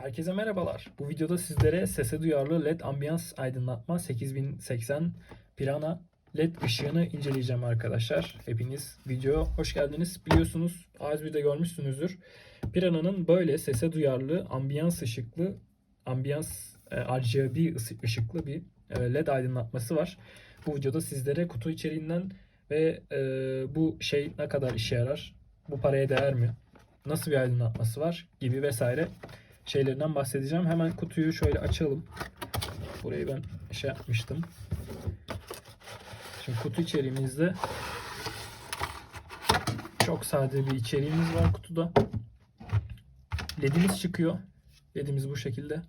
Herkese merhabalar. Bu videoda sizlere sese duyarlı LED ambiyans aydınlatma 8080 Pirana LED ışığını inceleyeceğim arkadaşlar. Hepiniz videoya hoş geldiniz. Biliyorsunuz A101'de görmüşsünüzdür. Pirana'nın böyle sese duyarlı ambiyans ışıklı ambiyans e, RGB ışıklı bir e, LED aydınlatması var. Bu videoda sizlere kutu içeriğinden ve e, bu şey ne kadar işe yarar, bu paraya değer mi, nasıl bir aydınlatması var gibi vesaire şeylerinden bahsedeceğim. Hemen kutuyu şöyle açalım. Burayı ben şey yapmıştım. Şimdi kutu içeriğimizde çok sade bir içeriğimiz var kutuda. LED'imiz çıkıyor. LED'imiz bu şekilde.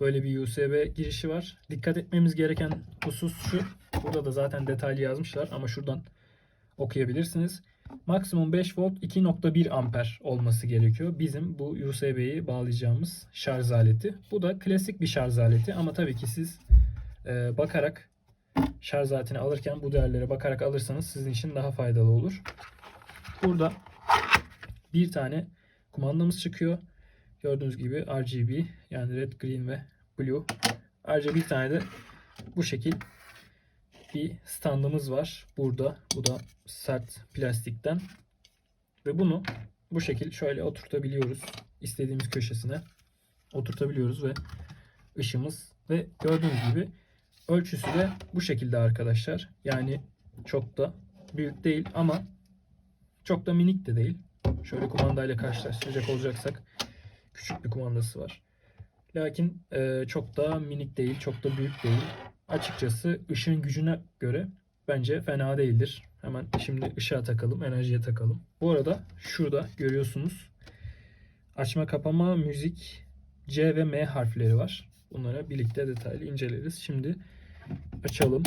Böyle bir USB girişi var. Dikkat etmemiz gereken husus şu. Burada da zaten detaylı yazmışlar ama şuradan okuyabilirsiniz. Maksimum 5 volt 2.1 amper olması gerekiyor. Bizim bu USB'yi bağlayacağımız şarj aleti. Bu da klasik bir şarj aleti ama tabii ki siz e, bakarak şarj aletini alırken bu değerlere bakarak alırsanız sizin için daha faydalı olur. Burada bir tane kumandamız çıkıyor. Gördüğünüz gibi RGB yani red, green ve blue. Ayrıca bir tane de bu şekil bir standımız var burada. Bu da sert plastikten. Ve bunu bu şekil şöyle oturtabiliyoruz. İstediğimiz köşesine oturtabiliyoruz ve ışığımız ve gördüğünüz gibi ölçüsü de bu şekilde arkadaşlar. Yani çok da büyük değil ama çok da minik de değil. Şöyle kumandayla karşılaştıracak olacaksak küçük bir kumandası var. Lakin e, çok da minik değil, çok da büyük değil. Açıkçası ışığın gücüne göre bence fena değildir. Hemen şimdi ışığa takalım, enerjiye takalım. Bu arada şurada görüyorsunuz açma kapama müzik C ve M harfleri var. Bunlara birlikte detaylı inceleriz. Şimdi açalım.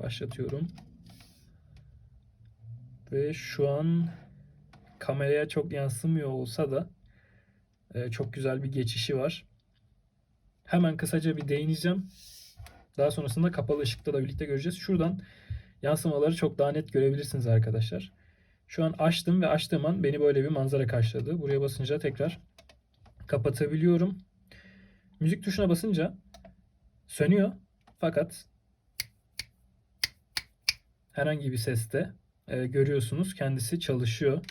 Başlatıyorum. Ve şu an kameraya çok yansımıyor olsa da e, çok güzel bir geçişi var. Hemen kısaca bir değineceğim. Daha sonrasında kapalı ışıkta da birlikte göreceğiz. Şuradan yansımaları çok daha net görebilirsiniz arkadaşlar. Şu an açtım ve açtığım an beni böyle bir manzara karşıladı. Buraya basınca tekrar kapatabiliyorum. Müzik tuşuna basınca sönüyor. Fakat herhangi bir seste e, görüyorsunuz kendisi çalışıyor.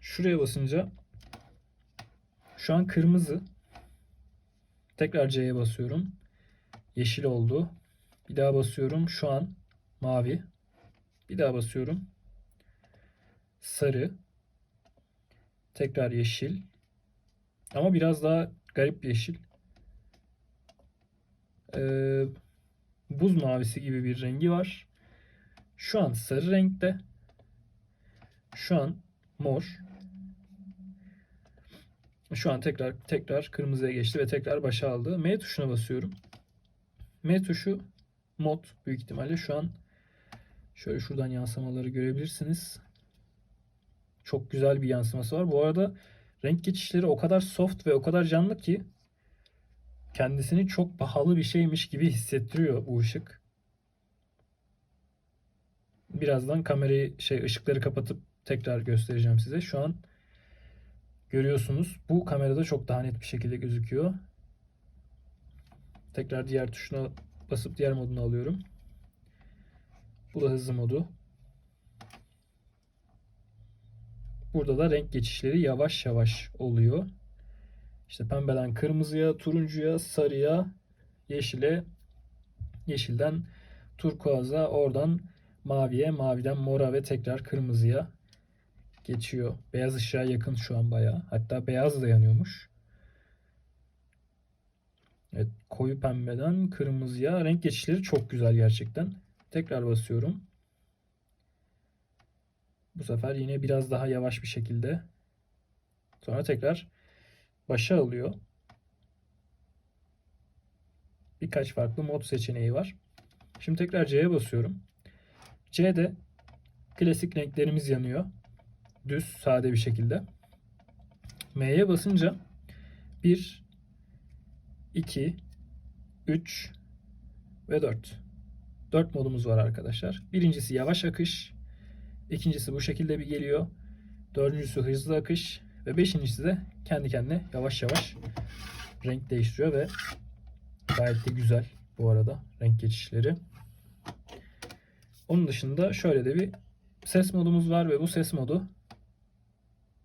Şuraya basınca şu an kırmızı. Tekrar C'ye basıyorum. Yeşil oldu. Bir daha basıyorum. Şu an mavi. Bir daha basıyorum. Sarı. Tekrar yeşil. Ama biraz daha garip yeşil. Ee, buz mavisi gibi bir rengi var. Şu an sarı renkte. Şu an mor. Şu an tekrar tekrar kırmızıya geçti ve tekrar başa aldı. M tuşuna basıyorum. M tuşu mod büyük ihtimalle şu an şöyle şuradan yansımaları görebilirsiniz. Çok güzel bir yansıması var. Bu arada renk geçişleri o kadar soft ve o kadar canlı ki kendisini çok pahalı bir şeymiş gibi hissettiriyor bu ışık. Birazdan kamerayı şey ışıkları kapatıp tekrar göstereceğim size. Şu an görüyorsunuz. Bu kamerada çok daha net bir şekilde gözüküyor. Tekrar diğer tuşuna basıp diğer modunu alıyorum. Bu da hızlı modu. Burada da renk geçişleri yavaş yavaş oluyor. İşte pembeden kırmızıya, turuncuya, sarıya, yeşile, yeşilden turkuaza, oradan maviye, maviden mora ve tekrar kırmızıya geçiyor. Beyaz ışığa yakın şu an bayağı. Hatta beyaz da yanıyormuş. Evet, koyu pembeden kırmızıya renk geçişleri çok güzel gerçekten. Tekrar basıyorum. Bu sefer yine biraz daha yavaş bir şekilde. Sonra tekrar başa alıyor. Birkaç farklı mod seçeneği var. Şimdi tekrar C'ye basıyorum. C'de klasik renklerimiz yanıyor düz sade bir şekilde. M'ye basınca 1 2 3 ve 4. 4 modumuz var arkadaşlar. Birincisi yavaş akış. ikincisi bu şekilde bir geliyor. Dördüncüsü hızlı akış. Ve beşincisi de kendi kendine yavaş yavaş renk değiştiriyor ve gayet de güzel bu arada renk geçişleri. Onun dışında şöyle de bir ses modumuz var ve bu ses modu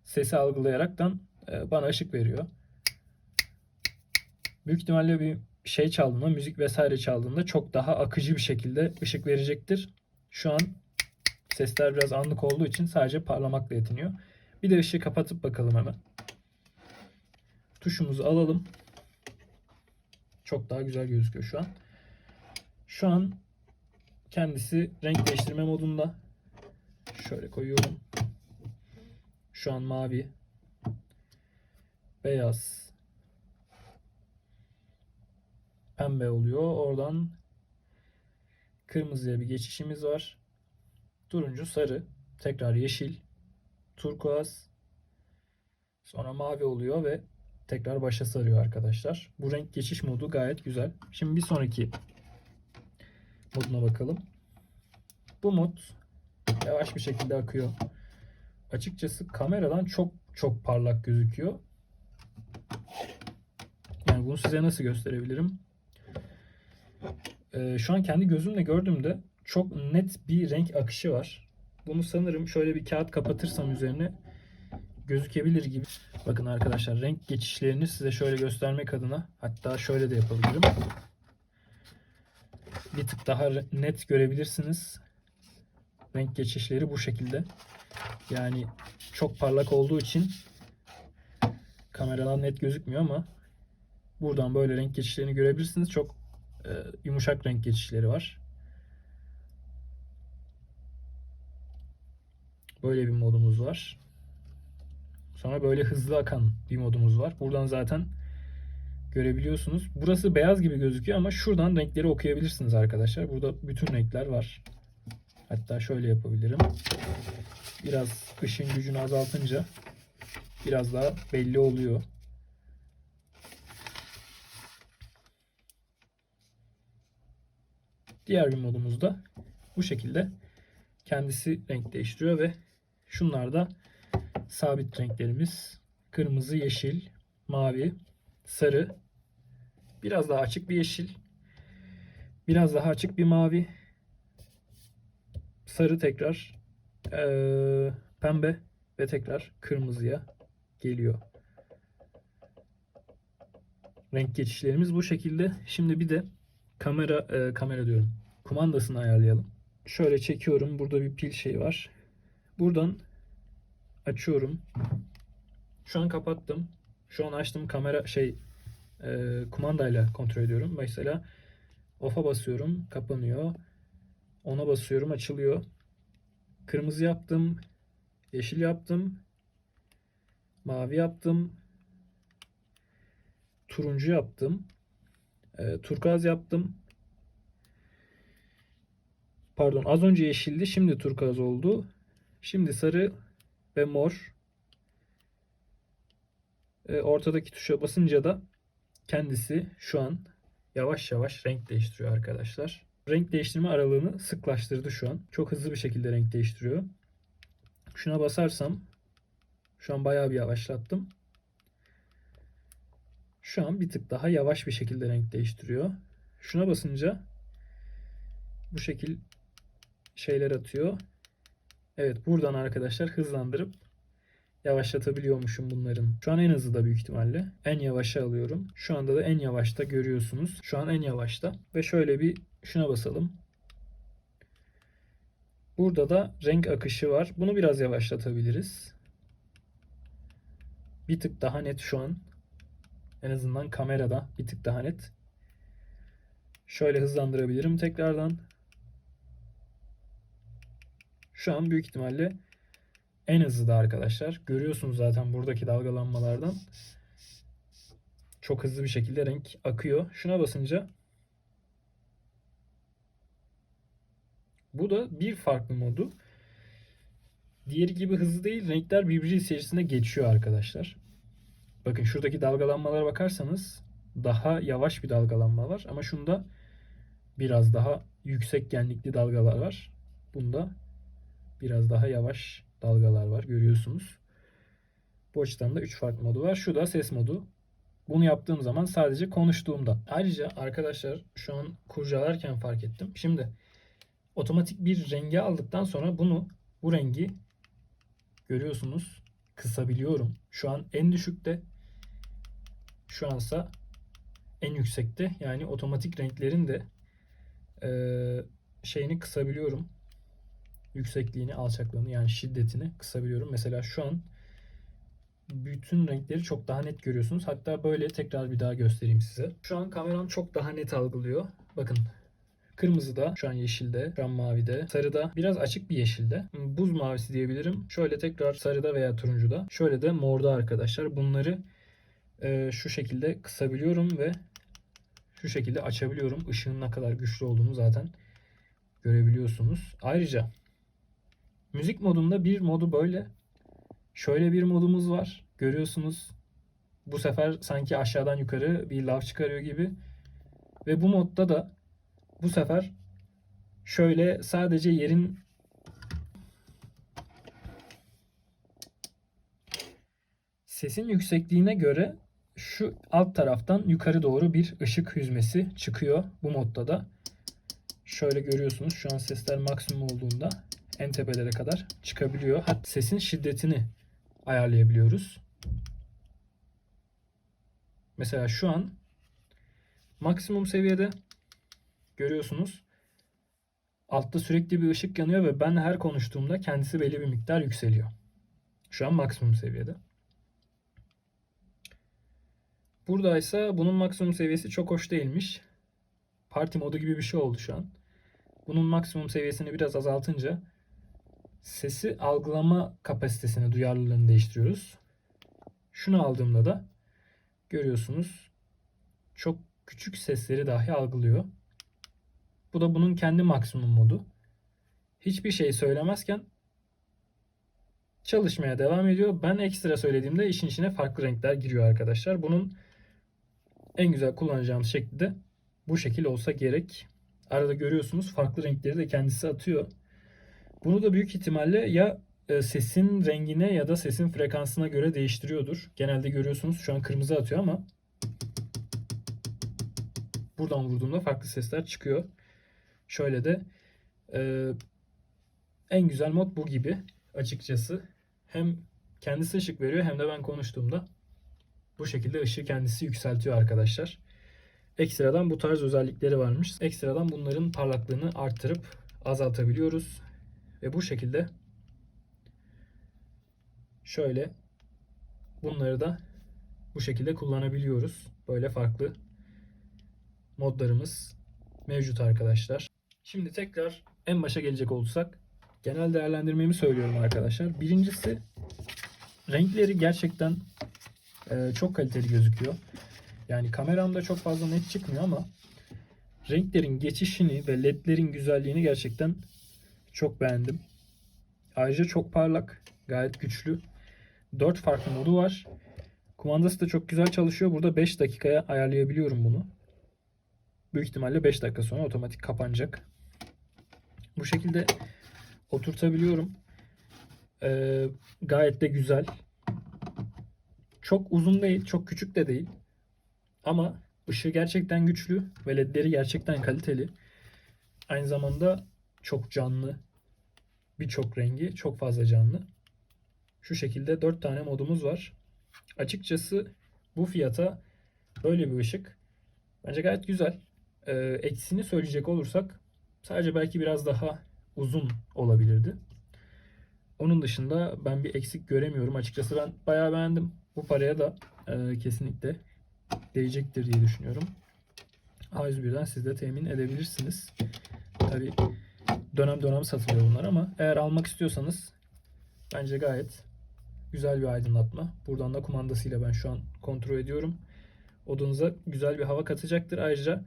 sesi algılayaraktan e, bana ışık veriyor. Büyük ihtimalle bir şey çaldığında, müzik vesaire çaldığında çok daha akıcı bir şekilde ışık verecektir. Şu an sesler biraz anlık olduğu için sadece parlamakla yetiniyor. Bir de ışığı kapatıp bakalım hemen. Tuşumuzu alalım. Çok daha güzel gözüküyor şu an. Şu an kendisi renk değiştirme modunda. Şöyle koyuyorum. Şu an mavi. Beyaz. Pembe oluyor. Oradan kırmızıya bir geçişimiz var. Turuncu, sarı, tekrar yeşil, turkuaz, sonra mavi oluyor ve tekrar başa sarıyor arkadaşlar. Bu renk geçiş modu gayet güzel. Şimdi bir sonraki moduna bakalım. Bu mod yavaş bir şekilde akıyor. Açıkçası kameradan çok çok parlak gözüküyor. Yani bunu size nasıl gösterebilirim? Ee, şu an kendi gözümle gördüğümde çok net bir renk akışı var. Bunu sanırım şöyle bir kağıt kapatırsam üzerine gözükebilir gibi. Bakın arkadaşlar renk geçişlerini size şöyle göstermek adına hatta şöyle de yapabilirim. Bir tık daha net görebilirsiniz. Renk geçişleri bu şekilde. Yani çok parlak olduğu için kameradan net gözükmüyor ama buradan böyle renk geçişlerini görebilirsiniz. Çok e, yumuşak renk geçişleri var. Böyle bir modumuz var. Sonra böyle hızlı akan bir modumuz var. Buradan zaten görebiliyorsunuz. Burası beyaz gibi gözüküyor ama şuradan renkleri okuyabilirsiniz arkadaşlar. Burada bütün renkler var. Hatta şöyle yapabilirim. Biraz ışın gücünü azaltınca biraz daha belli oluyor. Diğer bir modumuzda bu şekilde kendisi renk değiştiriyor ve şunlar da sabit renklerimiz. Kırmızı, yeşil, mavi, sarı, biraz daha açık bir yeşil, biraz daha açık bir mavi, sarı tekrar, ee, pembe ve tekrar kırmızıya geliyor. Renk geçişlerimiz bu şekilde. Şimdi bir de kamera e, kamera diyorum. Kumandasını ayarlayalım. Şöyle çekiyorum. Burada bir pil şey var. Buradan açıyorum. Şu an kapattım. Şu an açtım kamera şey e, kumandayla kontrol ediyorum. Mesela off'a basıyorum, kapanıyor. Ona basıyorum, açılıyor. Kırmızı yaptım, yeşil yaptım, mavi yaptım, turuncu yaptım, e, turkuaz yaptım. Pardon, az önce yeşildi, şimdi turkuaz oldu. Şimdi sarı ve mor. E, ortadaki tuşa basınca da kendisi şu an yavaş yavaş renk değiştiriyor arkadaşlar. Renk değiştirme aralığını sıklaştırdı şu an. Çok hızlı bir şekilde renk değiştiriyor. Şuna basarsam şu an bayağı bir yavaşlattım. Şu an bir tık daha yavaş bir şekilde renk değiştiriyor. Şuna basınca bu şekil şeyler atıyor. Evet buradan arkadaşlar hızlandırıp yavaşlatabiliyormuşum bunların. Şu an en hızlı da büyük ihtimalle. En yavaşa alıyorum. Şu anda da en yavaşta görüyorsunuz. Şu an en yavaşta. Ve şöyle bir şuna basalım. Burada da renk akışı var. Bunu biraz yavaşlatabiliriz. Bir tık daha net şu an. En azından kamerada bir tık daha net. Şöyle hızlandırabilirim tekrardan. Şu an büyük ihtimalle en hızlı da arkadaşlar. Görüyorsunuz zaten buradaki dalgalanmalardan. Çok hızlı bir şekilde renk akıyor. Şuna basınca bu da bir farklı modu. Diğeri gibi hızlı değil. Renkler birbiri içerisinde geçiyor arkadaşlar. Bakın şuradaki dalgalanmalara bakarsanız daha yavaş bir dalgalanma var. Ama şunda biraz daha yüksek genlikli dalgalar var. Bunda biraz daha yavaş dalgalar var görüyorsunuz. Bu açıdan da 3 farklı modu var. Şu da ses modu. Bunu yaptığım zaman sadece konuştuğumda. Ayrıca arkadaşlar şu an kurcalarken fark ettim. Şimdi otomatik bir rengi aldıktan sonra bunu bu rengi görüyorsunuz kısabiliyorum. Şu an en düşükte şu ansa en yüksekte yani otomatik renklerin de eee, şeyini kısabiliyorum. Yüksekliğini, alçaklığını yani şiddetini kısabiliyorum. Mesela şu an bütün renkleri çok daha net görüyorsunuz. Hatta böyle tekrar bir daha göstereyim size. Şu an kameram çok daha net algılıyor. Bakın Kırmızıda, şu an yeşilde, şu an mavide, sarıda, biraz açık bir yeşilde, buz mavisi diyebilirim. Şöyle tekrar sarıda veya turuncuda, şöyle de morda arkadaşlar. Bunları e, şu şekilde kısabiliyorum ve şu şekilde açabiliyorum. Işığın ne kadar güçlü olduğunu zaten görebiliyorsunuz. Ayrıca müzik modunda bir modu böyle. Şöyle bir modumuz var. Görüyorsunuz. Bu sefer sanki aşağıdan yukarı bir lav çıkarıyor gibi. Ve bu modda da bu sefer şöyle sadece yerin sesin yüksekliğine göre şu alt taraftan yukarı doğru bir ışık hüzmesi çıkıyor bu modda da. Şöyle görüyorsunuz şu an sesler maksimum olduğunda en tepelere kadar çıkabiliyor. Hatta sesin şiddetini ayarlayabiliyoruz. Mesela şu an maksimum seviyede görüyorsunuz. Altta sürekli bir ışık yanıyor ve ben her konuştuğumda kendisi belli bir miktar yükseliyor. Şu an maksimum seviyede. Buradaysa bunun maksimum seviyesi çok hoş değilmiş. Parti modu gibi bir şey oldu şu an. Bunun maksimum seviyesini biraz azaltınca sesi algılama kapasitesini, duyarlılığını değiştiriyoruz. Şunu aldığımda da görüyorsunuz çok küçük sesleri dahi algılıyor. Bu da bunun kendi maksimum modu. Hiçbir şey söylemezken çalışmaya devam ediyor. Ben ekstra söylediğimde işin içine farklı renkler giriyor arkadaşlar. Bunun en güzel kullanacağımız şekli de bu şekil olsa gerek. Arada görüyorsunuz farklı renkleri de kendisi atıyor. Bunu da büyük ihtimalle ya e, sesin rengine ya da sesin frekansına göre değiştiriyordur. Genelde görüyorsunuz şu an kırmızı atıyor ama buradan vurduğumda farklı sesler çıkıyor. Şöyle de e, en güzel mod bu gibi açıkçası. Hem kendisi ışık veriyor hem de ben konuştuğumda bu şekilde ışığı kendisi yükseltiyor arkadaşlar. Ekstradan bu tarz özellikleri varmış. Ekstradan bunların parlaklığını arttırıp azaltabiliyoruz. Ve bu şekilde şöyle bunları da bu şekilde kullanabiliyoruz. Böyle farklı modlarımız mevcut arkadaşlar. Şimdi tekrar en başa gelecek olursak genel değerlendirmemi söylüyorum arkadaşlar. Birincisi renkleri gerçekten e, çok kaliteli gözüküyor. Yani kameramda çok fazla net çıkmıyor ama renklerin geçişini ve ledlerin güzelliğini gerçekten çok beğendim. Ayrıca çok parlak, gayet güçlü. 4 farklı modu var. Kumandası da çok güzel çalışıyor. Burada 5 dakikaya ayarlayabiliyorum bunu. Büyük ihtimalle 5 dakika sonra otomatik kapanacak. Bu şekilde oturtabiliyorum. Ee, gayet de güzel. Çok uzun değil, çok küçük de değil. Ama ışığı gerçekten güçlü ve ledleri gerçekten kaliteli. Aynı zamanda çok canlı. Birçok rengi çok fazla canlı. Şu şekilde 4 tane modumuz var. Açıkçası bu fiyata böyle bir ışık bence gayet güzel. Ee, eksini söyleyecek olursak sadece belki biraz daha uzun olabilirdi. Onun dışında ben bir eksik göremiyorum. Açıkçası ben bayağı beğendim. Bu paraya da e, kesinlikle değecektir diye düşünüyorum. A101'den siz de temin edebilirsiniz. Tabi dönem dönem satılıyor bunlar ama eğer almak istiyorsanız bence gayet güzel bir aydınlatma. Buradan da kumandasıyla ben şu an kontrol ediyorum. Odanıza güzel bir hava katacaktır. Ayrıca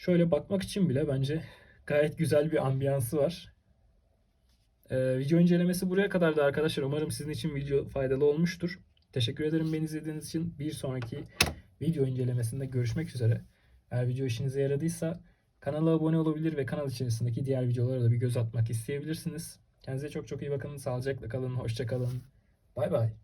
şöyle bakmak için bile bence gayet güzel bir ambiyansı var. Ee, video incelemesi buraya kadardı arkadaşlar. Umarım sizin için video faydalı olmuştur. Teşekkür ederim beni izlediğiniz için. Bir sonraki video incelemesinde görüşmek üzere. Eğer video işinize yaradıysa kanala abone olabilir ve kanal içerisindeki diğer videolara da bir göz atmak isteyebilirsiniz. Kendinize çok çok iyi bakın. Sağlıcakla kalın. Hoşça kalın. Bay bay.